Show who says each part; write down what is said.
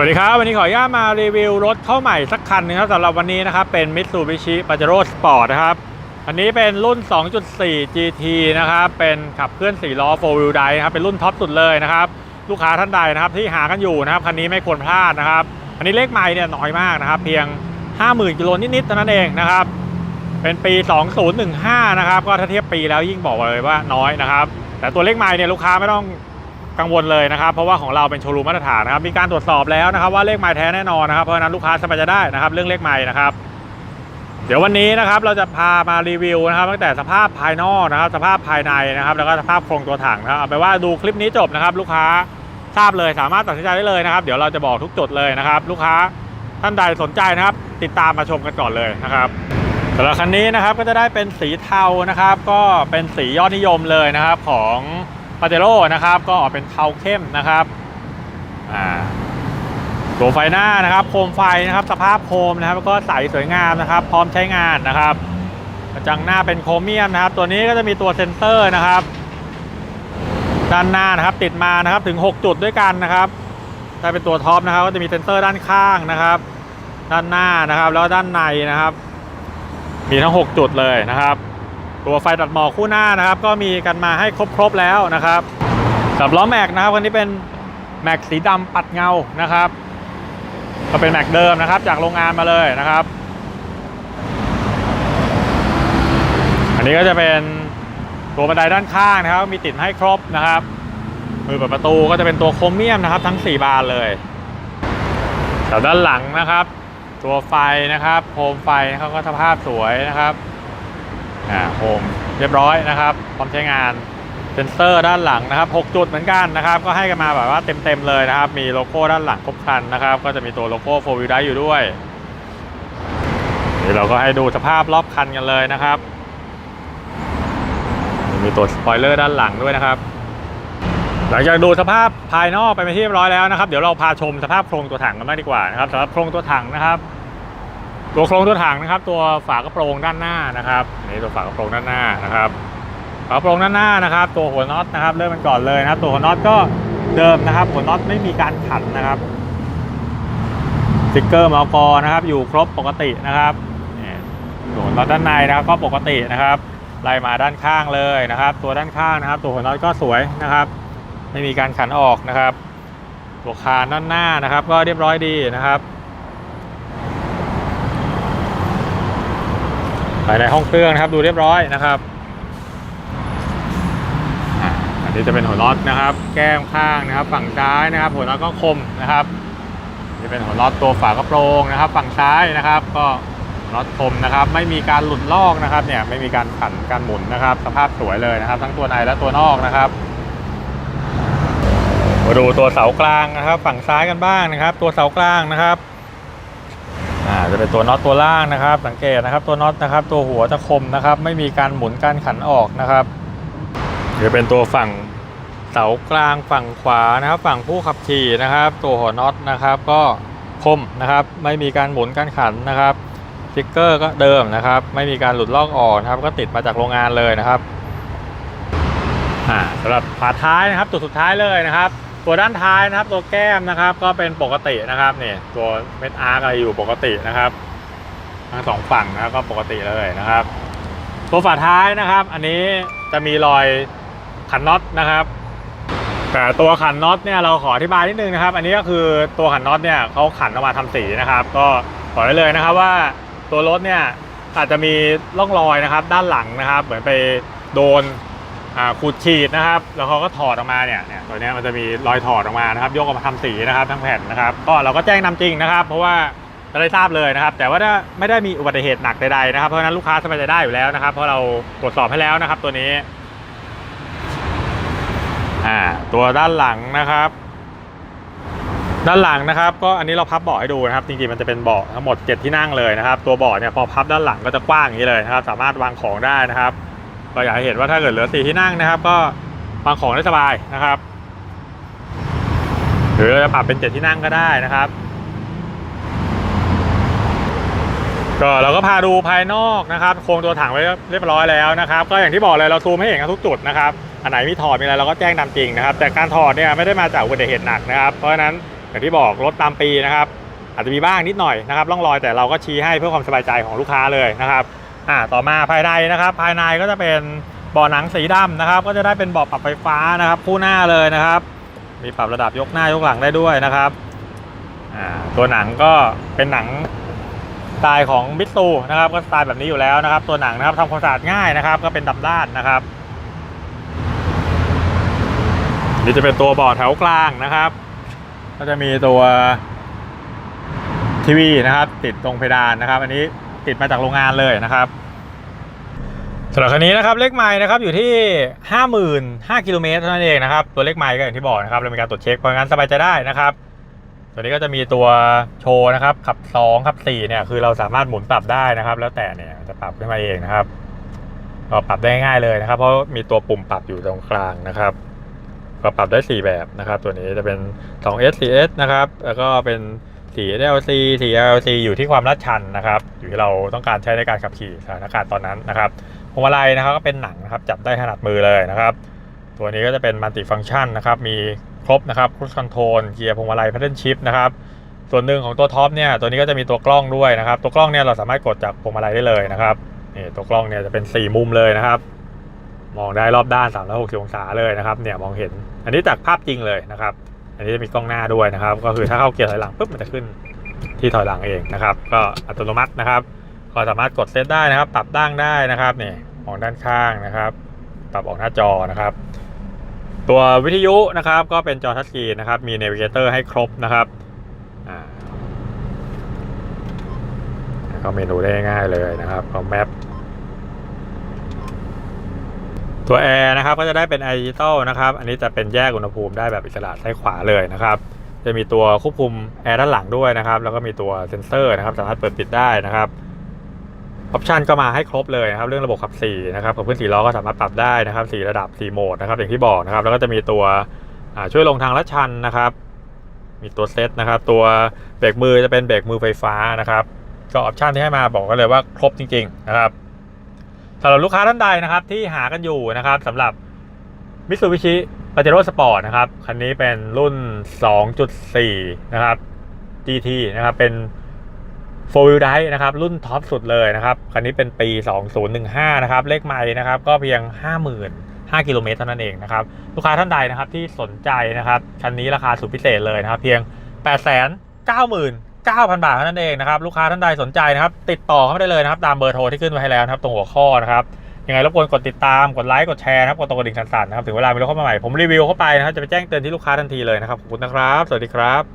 Speaker 1: วัสดีครับ วันนี้ขออนุญาตมารีวิวรถเข้าใหม่สักคันหนึงครับสำหรับวันนี้นะครับ เป็น Mitsubishi Pajero Sport นะครับ อันนี้เป็นรุ่น 2.4 GT นะครับ เป็นขับเคลื่อน 4 ล้อ 4 wheel drive ครับ เป็นรุ่นท็อปสุดเลยนะครับ ลูกค้าท่านใดนะครับที่หากันอยู่นะครับ คันนี้ไม่ควรพลาดนะครับ อันนี้เลขใหม่เนี่ยน้อยมากนะครับ เพียง 50,000กิโลนิดๆเท่านั้นเองนะครับ เป็นปี 2015 นะครับ ก็ถ้าเทียบปีแล้วยิ่งบอกเลยว่าน้อยนะครับ แต่ตัวเลขใหม่เนี่ยลูกค้าไม่ต้อง กังวลเลยนะครับ เพราะว่าของเราเป็นโชว์รูมมาตรฐานนะครับ มีการตรวจสอบแล้วนะครับ ว่าเลขใหม่แท้แน่นอนนะครับ เพราะฉะนั้นลูกค้าสบายใจได้นะครับ เรื่องเลขใหม่นะครับ เดี๋ยววันนี้นะครับเราจะพามารีวิวนะครับ ตั้งแต่สภาพภายนอกนะครับ สภาพภายในนะครับ แล้วก็สภาพโครงตัวถังนะครับเอาไปว่าดูคลิปนี้จบนะครับ ลูกค้าทราบเลยสามารถตัดสินใจได้เลยนะครับ เดี๋ยวเราจะบอกทุกจุดเลยนะครับ ลูกค้าท่านใดสนใจนะครับ ติดตามมาชมกันก่อนเลยนะครับสำหรับคันนี้นะครับก็จะได้เป็นสีเทานะครับ ก็เป็นสียอดนิยมเลยนะครับของ ปาเจโร่นะครับ ก็ออกเป็นเทาเข้มนะครับตัวไฟหน้านะครับ โคมไฟนะครับ สภาพโคมนะครับก็ใสสวยงามนะครับ พร้อมใช้งานนะครับกระจังหน้าเป็นโครเมียมนะครับ ตัวนี้ก็จะมีตัวเซ็นเซอร์นะครับ ด้านหน้านะครับติดมานะครับถึง 6 จุดด้วยกันนะครับถ้าเป็นตัวท็อปนะครับ ก็จะมีเซ็นเซอร์ด้านข้างนะครับ ด้านหน้านะครับ แล้วด้านในนะครับ มีทั้ง 6 จุดเลยนะครับ ตัวไฟตัดหมอกคู่หน้านะครับ ก็มีกันมาให้ครบๆแล้วนะครับสำหรับล้อแม็กนะครับวันนี้เป็นแม็กสีดำปัดเงานะครับ ก็เป็นแม็กเดิมนะครับ จากโรงงานมาเลยนะครับ อันนี้ก็จะเป็นตัวบันไดด้านข้างนะครับ มีติดให้ครบนะครับมือเปิดประตูก็จะเป็นตัวโครเมียมนะครับ ทั้ง 4 บานเลยแต่ด้านหลังนะครับ ตัวไฟนะครับ โคมไฟเขาก็สภาพสวยนะครับ อ่าโฮมเรียบร้อยนะครับ พร้อมใช้งานเซ็นเซอร์ด้านหลังนะครับ 6 จุดเหมือนกันนะครับ ก็ให้กันมาแบบว่าเต็มๆเลยนะครับ มีโลโก้ด้านหลังครบครันนะครับ ก็จะมีตัวโลโก้โฟวิวได้อยู่ด้วยเดี๋ยวเราก็ให้ดูสภาพรอบคันกันเลยนะครับ มีตัวสปอยเลอร์ด้านหลังด้วยนะครับ หลังจากดูสภาพภายนอกไปเป็นที่เรียบร้อยแล้วนะครับ เดี๋ยวเราพาชมสภาพโครงตัวถังกันบ้างดีกว่านะครับสำหรับโครงตัวถังนะครับ ตัวโครงตัวถังนะครับ ตัวฝากระโปรงด้านหน้านะครับนี่ตัวฝากระโปรงด้านหน้านะครับฝากระโปรงด้านหน้านะครับ ตัวหัวน็อตนะครับ เริ่มกันก่อนเลยนะครับตัวหัวน็อตก็เดิมนะครับ หัวน็อตไม่มีการขันนะครับสติ๊กเกอร์มอกอนะครับ อยู่ครบปกตินะครับนี่ตัวหัวน็อตด้านในนะครับ ก็ปกตินะครับไล่มาด้านข้างเลยนะครับ ตัวด้านข้างนะครับ ตัวหัวน็อตก็สวยนะครับ ไม่มีการขันออกนะครับ ตัวคานด้านหน้านะครับ ก็เรียบร้อยดีนะครับ ภายในห้องเครื่องนะครับ ดูเรียบร้อยนะครับอันนี้จะเป็นหัวน็อตนะครับ แก้มข้างนะครับ ฝั่งซ้ายนะครับ หัวน็อตก็คมนะครับนี่เป็นหัวน็อตตัวฝากระโปรงนะครับ ฝั่งซ้ายนะครับ ก็หัวน็อตคมนะครับ ไม่มีการหลุดลอกนะครับ เนี่ยไม่มีการขันการหมุนนะครับ สภาพสวยเลยนะครับ ทั้งตัวในและตัวนอกนะครับมาดูตัวเสากลางนะครับ ฝั่งซ้ายกันบ้างนะครับ ตัวเสากลางนะครับ จะเป็นตัวน็อตตัวล่างนะครับ สังเกตนะครับตัวน็อตนะครับ ตัวหัวจะคมนะครับ ไม่มีการหมุนการขันออกนะครับจะเป็นตัวฝั่งเสากลางฝั่งขวานะครับ ฝั่งผู้ขับขี่นะครับ ตัวหัวน็อตนะครับ ก็คมนะครับ ไม่มีการหมุนการขันนะครับสติ๊กเกอร์ก็เดิมนะครับ ไม่มีการหลุดลอกออกนะครับ ก็ติดมาจากโรงงานเลยนะครับสำหรับฝาท้ายนะครับตัวสุดท้ายเลยนะครับ ตัวด้านท้ายนะครับ ตัวแก้มนะครับ ก็เป็นปกตินะครับเนี่ยตัวเม็ดอาร์กอะไรอยู่ปกตินะครับทั้งสองฝั่งนะครับก็ปกติเลยนะครับ ตัวฝาท้ายนะครับ อันนี้จะมีรอยขันน็อตนะครับแต่ตัวขันน็อตเนี่ยเราขออธิบายนิดนึงนะครับ อันนี้ก็คือตัวขันน็อตเนี่ยเขาขันออกมาทำสีนะครับ ก็บอกได้เลยนะครับว่าตัวรถเนี่ยอาจจะมีร่องรอยนะครับ ด้านหลังนะครับ เหมือนไปโดน ขูดฉีดนะครับ แล้วเขาก็ถอดออกมาเนี่ยเนี่ยตัวนี้มันจะมีรอยถอดออกมานะครับ ยกออกมาทำสีนะครับทั้งแผ่นนะครับ ก็เราก็แจ้งนำจริงนะครับ เพราะว่าจะได้ทราบเลยนะครับ แต่ว่าถ้าไม่ได้มีอุบัติเหตุหนักใดๆนะครับ เพราะฉะนั้นลูกค้าสบายใจได้อยู่แล้วนะครับ เพราะเราตรวจสอบให้แล้วนะครับ ตัวนี้อ่าตัวด้านหลังนะครับ ด้านหลังนะครับ ก็อันนี้เราพับเบาะให้ดูนะครับ จริงๆมันจะเป็นเบาะทั้งหมด 7 ที่นั่งเลยนะครับ ตัวเบาะเนี่ยพอพับด้านหลังก็จะกว้างอย่างนี้เลยนะครับ สามารถวางของได้นะครับ ก็อยากให้เห็นว่าถ้าเกิดเหลือสี่ที่นั่งนะครับ ก็วางของได้สบายนะครับ หรือเราจะปรับเป็นเจ็ดที่นั่งก็ได้นะครับ ก็เราก็พาดูภายนอกนะครับ โครงตัวถังไว้เรียบร้อยแล้วนะครับ ก็อย่างที่บอกเลยเราซูมให้เห็นทุกจุดนะครับอันไหนมีถอดมีอะไรเราก็แจ้งนำจริงนะครับ แต่การถอดเนี่ยไม่ได้มาจากอุบัติเหตุหนักนะครับ เพราะฉะนั้นอย่างที่บอกรถตามปีนะครับ อาจจะมีบ้างนิดหน่อยนะครับร่องรอยแต่เราก็ชี้ให้เพื่อความสบายใจของลูกค้าเลยนะครับ อ่าต่อมาภายในนะครับ ภายในก็จะเป็นเบาะหนังสีดำนะครับ ก็จะได้เป็นเบาะปรับไฟฟ้านะครับคู่หน้าเลยนะครับ มีปรับระดับยกหน้ายกหลังได้ด้วยนะครับอ่าตัวหนังก็เป็นหนังสไตล์ของมิตซูนะครับก็สไตล์แบบนี้อยู่แล้วนะครับ ตัวหนังนะครับทำความสะอาดง่ายนะครับ ก็เป็นดำด้านนะครับนี่จะเป็นตัวเบาะแถวกลางนะครับ ก็จะมีตัวทีวีนะครับ ติดตรงเพดานนะครับ อันนี้ ติดมาจากโรงงานเลยนะครับสำหรับคันนี้นะครับเลขไมล์นะครับอยู่ที่ 55,000กิโลเมตรเท่านั้นเองนะครับตัวเลขไมล์ก็อย่างที่บอกนะครับเรามีการตรวจเช็คเพราะงั้นสบายใจได้นะครับตัวนี้ก็จะมีตัวโชว์นะครับขับ2ขับ4เนี่ยคือเราสามารถหมุนปรับได้นะครับ แล้วแต่เนี่ยจะปรับขึ้นมาเองนะครับก็ปรับได้ง่ายเลยนะครับ เพราะมีตัวปุ่มปรับอยู่ตรงกลางนะครับ ก็ปรับได้ 4 แบบนะครับ ตัวนี้จะเป็น 2S 4S นะครับแล้วก็เป็น สี DLC สี LC อยู่ที่ความลาดชันนะครับ อยู่ที่เราต้องการใช้ในการขับขี่สถานการณ์ตอนนั้นนะครับพวงมาลัยนะครับก็เป็นหนังนะครับจับได้ถนัดมือเลยนะครับ ตัวนี้ก็จะเป็นมัลติฟัง c t ชันนะครับ มีครบนะครับครู i คอนโทรลเกียร์พวงมาลัย Paddle Shift นะครับส่วนหนึ่งของตัวท็อปเนี่ยตัวนี้ก็จะมีตัวกล้องด้วยนะครับ ตัวกล้องเนี่ยเราสามารถกดจากพวงมาลัยได้เลยนะครับนี่ตัวกล้องเนี่ยจะเป็น 4 มุมเลยนะครับ มองได้รอบด้าน 360 องศาเลยนะครับ เนี่ยมองเห็น อันนี้จากภาพจริงเลยนะครับ อันนี้จะมีกล้องหน้าด้วยนะครับ ก็คือถ้าเข้าเกียร์ถอยหลังปุ๊บมันจะขึ้นที่ถอยหลังเองนะครับ ก็อัตโนมัตินะครับ ก็สามารถกดเซตได้นะครับ ปรับดั้งได้นะครับนี่มองด้านข้างนะครับ ปรับออกหน้าจอนะครับ ตัววิทยุนะครับ ก็เป็นจอทัชสกรีนนะครับ มีเนวิเกเตอร์ให้ครบนะครับอ่าเข้าเมนูได้ง่ายเลยนะครับก็แมป ตัวแอร์นะครับก็จะได้เป็นแอร์ดิจิตอลนะครับ อันนี้จะเป็นแยกอุณหภูมิได้แบบอิสระซ้ายขวาเลยนะครับ จะมีตัวควบคุมแอร์ด้านหลังด้วยนะครับ แล้วก็มีตัวเซ็นเซอร์นะครับ สามารถเปิดปิดได้นะครับออปชันก็มาให้ครบเลยนะครับ เรื่องระบบขับสี่นะครับขับเคลื่อนสี่ล้อก็สามารถปรับได้นะครับสี่ระดับสี่โหมดนะครับ อย่างที่บอกนะครับ แล้วก็จะมีตัวช่วยลงทางลาดชันนะครับ มีตัวเซตนะครับ ตัวเบรกมือจะเป็นเบรกมือไฟฟ้านะครับ ก็ออปชันที่ให้มาบอกกันเลยว่าครบจริง ๆ นะครับ สำหรับลูกค้าท่านใดนะครับที่หากันอยู่นะครับสำหรับ Mitsubishi Pajero Sport นะครับคันนี้เป็นรุ่น 2.4 นะครับ GT นะครับเป็น4 wheel drive นะครับ รุ่นท็อปสุดเลยนะครับ คันนี้เป็นปี 2015 นะครับ เลขไมล์นะครับ ก็เพียง 50,000 5 กิโลเมตรเท่านั้นเองนะครับ ลูกค้าท่านใดนะครับที่สนใจนะครับ คันนี้ราคาสุดพิเศษเลยนะครับ เพียง 890,000 899,000 บาทเท่านั้นเองนะครับลูกค้าท่านใดสนใจนะครับติดต่อเข้ามาได้เลยนะครับตามเบอร์โทรที่ขึ้นไว้ให้แล้วนะครับตรงหัวข้อนะครับยังไงรบกวนกดติดตามกดไลค์กดแชร์นะครับกดตรงกระดิ่งสั่นๆนะครับถึงเวลามีรถเข้ามาใหม่ผมรีวิวเข้าไปนะครับจะไปแจ้งเตือนที่ลูกค้าทันทีเลยนะครับขอบคุณนะครับ สวัสดีครับ